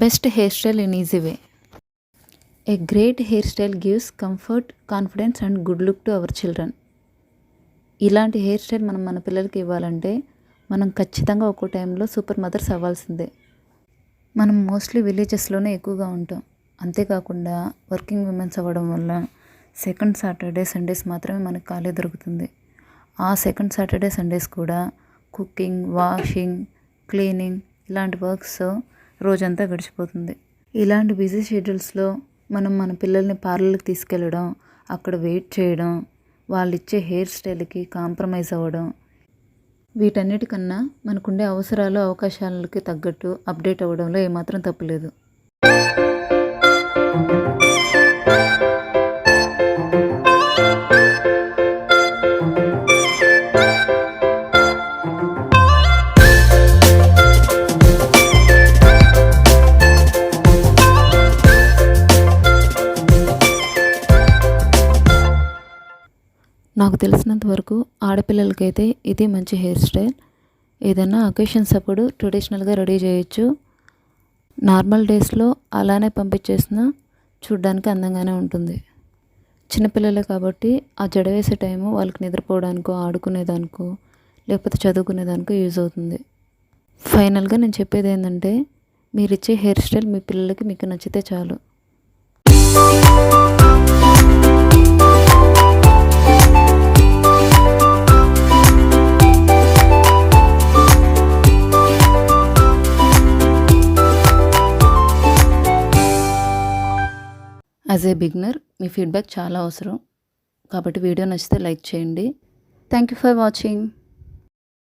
Best hair style in easy way. A great hair style gives comfort confidence and good look to our children ఇలాంటి hair style మనం మన పిల్లలకి ఇవ్వాలంటే మనం ఖచ్చితంగా ఒక్కో టైంలో సూపర్ మదర్స్ అవ్వాల్సిందే. మనం మోస్ట్లీ విలేజెస్లోనే ఎక్కువగా ఉంటాం. అంతేకాకుండా వర్కింగ్ ఉమెన్స్ అవ్వడం వల్ల సెకండ్ సాటర్డే సండేస్ మాత్రమే మనకు ఖాళీ దొరుకుతుంది. ఆ సెకండ్ సాటర్డే సండేస్ కూడా కుకింగ్ వాషింగ్ క్లీనింగ్ ఇలాంటి వర్క్స్ రోజంతా గడిచిపోతుంది. ఇలాంటి బిజీ షెడ్యూల్స్లో మనం మన పిల్లల్ని పార్లర్కి తీసుకెళ్ళడం అక్కడ వెయిట్ చేయడం వాళ్ళు ఇచ్చే హెయిర్ స్టైల్కి కాంప్రమైజ్ అవ్వడం వీటన్నిటికన్నా మనకుండే అవసరాలు అవకాశాలకి తగ్గట్టు అప్డేట్ అవ్వడంలో ఏమాత్రం తప్పులేదు నాకు తెలిసినంత వరకు ఆడపిల్లలకైతే ఇది మంచి హెయిర్ స్టైల్. ఏదైనా అకేషన్స్ అప్పుడు ట్రెడిషనల్గా రెడీ చేయొచ్చు. నార్మల్ డేస్లో అలానే పంపించేసిన చూడ్డానికి అందంగానే ఉంటుంది. చిన్నపిల్లలే కాబట్టి ఆ జడ వేసే టైము వాళ్ళకి నిద్రపోవడానికో ఆడుకునేదానికో లేకపోతే చదువుకునేదానికో యూజ్ అవుతుంది. ఫైనల్గా నేను చెప్పేది ఏంటంటే మీరు ఇచ్చే హెయిర్ స్టైల్ మీ పిల్లలకి మీకు నచ్చితే చాలు. యాజ్ ఏ బిగినర్ మీ ఫీడ్బ్యాక్ చాలా అవసరం. కాబట్టి వీడియో నచ్చితే లైక్ చేయండి. Thank you for watching